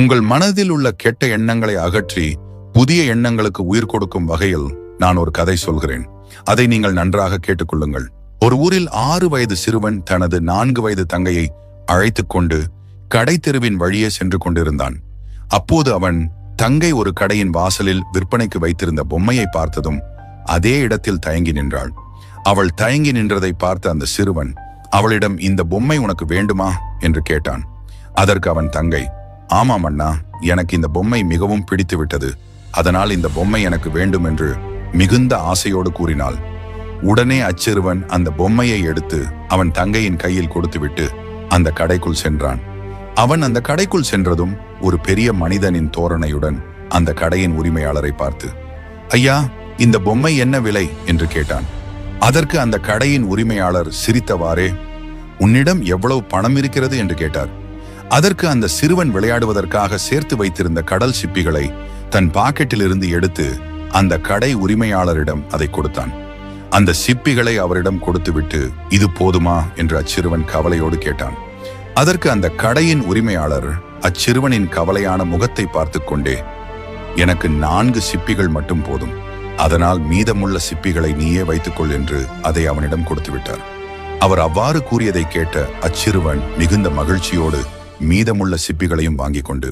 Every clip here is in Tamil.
உங்கள் மனதில் உள்ள கெட்ட எண்ணங்களை அகற்றி புதிய எண்ணங்களுக்கு உயிர் கொடுக்கும் வகையில் நான் ஒரு கதை சொல்கிறேன். அதை நீங்கள் நன்றாக கேட்டுக்கொள்ளுங்கள். ஒரு ஊரில் ஆறு வயது சிறுவன் தனது நான்கு வயது தங்கையை அழைத்துக் கொண்டு கடை தெருவின் வழியே சென்று கொண்டிருந்தான். அப்போது அவன் தங்கை ஒரு கடையின் வாசலில் விற்பனைக்கு வைத்திருந்த பொம்மையை பார்த்ததும் அதே இடத்தில் தயங்கி நின்றாள். அவள் தயங்கி நின்றதை பார்த்த அந்த சிறுவன் அவளிடம் இந்த பொம்மை உனக்கு வேண்டுமா? என்று கேட்டான். அதற்கு அவன் தங்கை ஆமாம் அண்ணா எனக்கு இந்த பொம்மை மிகவும் பிடித்து விட்டது அதனால் இந்த பொம்மை எனக்கு வேண்டும் என்று மிகுந்த ஆசையோடு கூறினாள். உடனே அச்சிறுவன் அந்த பொம்மையை எடுத்து அவன் தங்கையின் கையில் கொடுத்துவிட்டு அந்த கடைக்குள் சென்றான். அவன் அந்த கடைக்குள் சென்றதும் ஒரு பெரிய மனிதனின் தோரணையுடன் அந்த கடையின் உரிமையாளரை பார்த்து ஐயா இந்த பொம்மை என்ன விலை? என்று கேட்டான். அதற்கு அந்த கடையின் உரிமையாளர் சிரித்தவாறே உன்னிடம் எவ்வளவு பணம் இருக்கிறது? என்று கேட்டார். அதற்கு அந்த சிறுவன் விளையாடுவதற்காக சேர்த்து வைத்திருந்த கடல் சிப்பிகளை தன் பாக்கெட்டிலிருந்து எடுத்து அந்த கடை உரிமையாளரிடம் அதை கொடுத்தான். அந்த சிப்பிகளை அவரிடம் கொடுத்துவிட்டு இது போதுமா? என்று அச்சிறுவன் கவலையோடு கேட்டான். அதற்கு அந்த கடையின் உரிமையாளர் அச்சிறுவனின் கவலையான முகத்தை பார்த்து கொண்டே எனக்கு நான்கு சிப்பிகள் மட்டும் போதும். அதனால் மீதமுள்ள சிப்பிகளை நீயே வைத்துக்கொள் என்று அதை அவனிடம் கொடுத்து விட்டார் அவர் அவ்வாறு கூறியதை கேட்ட அச்சிறுவன் மிகுந்த மகிழ்ச்சியோடு மீதமுள்ள சிப்பிகளையும் வாங்கிக் கொண்டு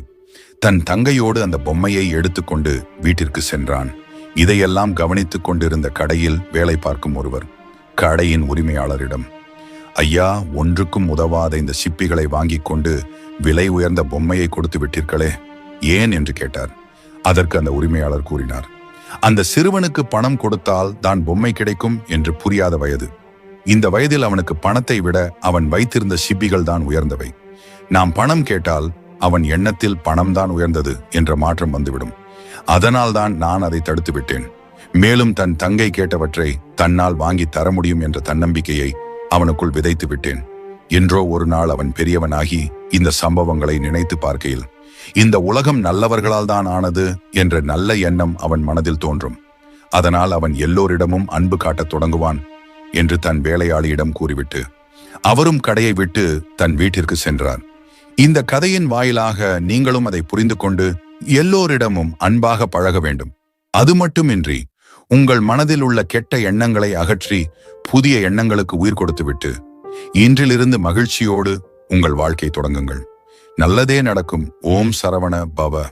தன் தங்கையோடு அந்த பொம்மையை எடுத்துக்கொண்டு வீட்டிற்கு சென்றான். இதையெல்லாம் கவனித்துக் கொண்டிருந்த கடையில் வேலை பார்க்கும் ஒருவர் கடையின் உரிமையாளரிடம் ஐயா ஒன்றுக்கும் உதவாத இந்த சிப்பிகளை வாங்கிக் கொண்டு விலை உயர்ந்த பொம்மையை கொடுத்து விட்டீர்களே ஏன்? என்று கேட்டார். அதற்கு அந்த உரிமையாளர் கூறினார் அந்த சிறுவனுக்கு பணம் கொடுத்தால் தான் பொம்மை கிடைக்கும் என்று புரியாத வயது. இந்த வயதில் அவனுக்கு பணத்தை விட அவன் வைத்திருந்த சிப்பிகள் தான் உயர்ந்தவை. நாம் பணம் கேட்டால் அவன் எண்ணத்தில் பணம்தான் உயர்ந்தது என்ற மாற்றம் வந்துவிடும். அதனால்தான் நான் அதை தடுத்து விட்டேன் மேலும் தன் தங்கை கேட்டவற்றை தன்னால் வாங்கி தர முடியும் என்ற தன்னம்பிக்கையை அவனுக்குள் விதைத்து விட்டேன் என்றோ ஒரு நாள் அவன் பெரியவனாகி இந்த சம்பவங்களை நினைத்து பார்க்கையில் இந்த உலகம் நல்லவர்களால் தான் ஆனது என்ற நல்ல எண்ணம் அவன் மனதில் தோன்றும். அதனால் அவன் எல்லோரிடமும் அன்பு காட்டத் தொடங்குவான் என்று தன் வேலையாளியிடம் கூறிவிட்டு அவரும் கடையை விட்டு தன் வீட்டிற்கு சென்றார். இந்த கதையின் வாயிலாக நீங்களும் அதை புரிந்து கொண்டு எல்லோரிடமும் அன்பாக பழக வேண்டும். அது மட்டுமின்றி உங்கள் மனதில் உள்ள கெட்ட எண்ணங்களை அகற்றி புதிய எண்ணங்களுக்கு உயிர் கொடுத்துவிட்டு இன்றிலிருந்து மகிழ்ச்சியோடு உங்கள் வாழ்க்கை தொடங்குங்கள். நல்லதே நடக்கும். ஓம் சரவண பவ.